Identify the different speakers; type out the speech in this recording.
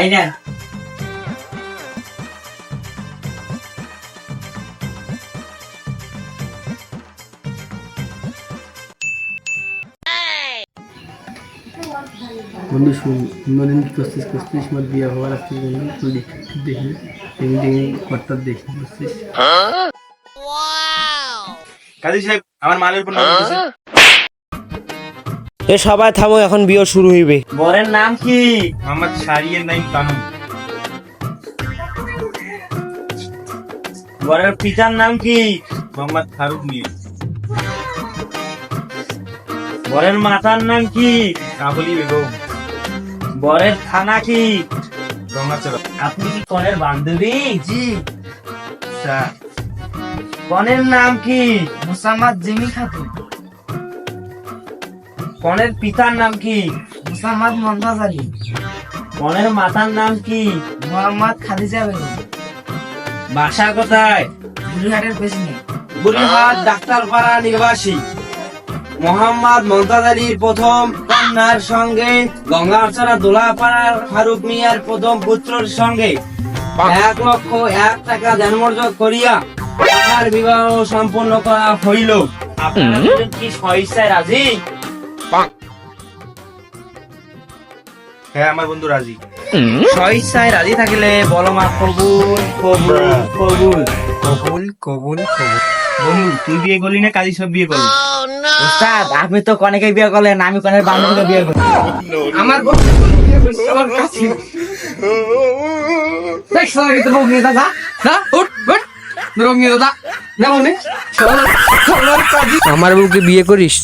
Speaker 1: এই নেন।
Speaker 2: বন্ধু শুন অন্যদিন করছিস করছিস আমার বিয়ে হওয়ার আজকে বন্ধু দেখি দেখি দেখি কর্তার দেখি করছিস
Speaker 3: কাজী সাহেব আমার মালের উপর
Speaker 4: এ সবাই থামো এখন বিয়ে শুরু হইবে।
Speaker 1: বরের নাম কি?
Speaker 3: মোহাম্মদ শাহরিয়ার নাইম তানু।
Speaker 1: বরের পিতার নাম কি?
Speaker 3: মোহাম্মদ ফারুক মিয়া
Speaker 1: বরের মাতার নাম কি?
Speaker 3: কাবুলি বেগম।
Speaker 1: বরের থানা কি?
Speaker 3: গঙ্গাচড়া
Speaker 1: আপনি কি কনের বান্ধবী?
Speaker 3: জি। স্যার।
Speaker 1: কনের নাম কি?
Speaker 5: মুসাম্মদ জিমি খাতুন।
Speaker 1: কনের পিতার নাম কি?
Speaker 5: মুসাম্মদ মমতাজ আলী।
Speaker 1: কনের মাতার নাম কি?
Speaker 5: মোহাম্মদ খাদিজা বেগম।
Speaker 1: বাসা কোথায়?
Speaker 5: বুড়িহাটের পেছনে।
Speaker 1: বুড়িহাট ডাক্তারপাড়া নিবাসী। মোহাম্মদ মমতাজ আলীর প্রথম কন্যার সঙ্গে গঙ্গাচড়া দোলাপাড়ার ফারুক মিয়ার প্রথম পুত্রের সঙ্গে এক লক্ষ এক টাকা জন্মর্য করিয়া তাহার বিবাহ সম্পন্ন করা হইল। আপনারা কি সহিসায় রাজি?
Speaker 3: হ্যাঁ আমার বন্ধু রাজি।
Speaker 1: সহিসায় রাজি থাকিলে বলো মা কবুল কবুল কবুল।
Speaker 3: কবুল কবুল কবুল। বন্ধু তুই বিয়ে করলি না কাজী সব বিয়ে করলি
Speaker 1: আপনি তো কনেকে বিয়ে করলেন আমি কনের বান্ধবীকে বিয়ে করলাম
Speaker 5: আমার আমার কাছে। দেখ সবাই তো বউ নিয়ে দাদা না উঠ উঠ।
Speaker 4: আমার বউকে বিয়ে করিস?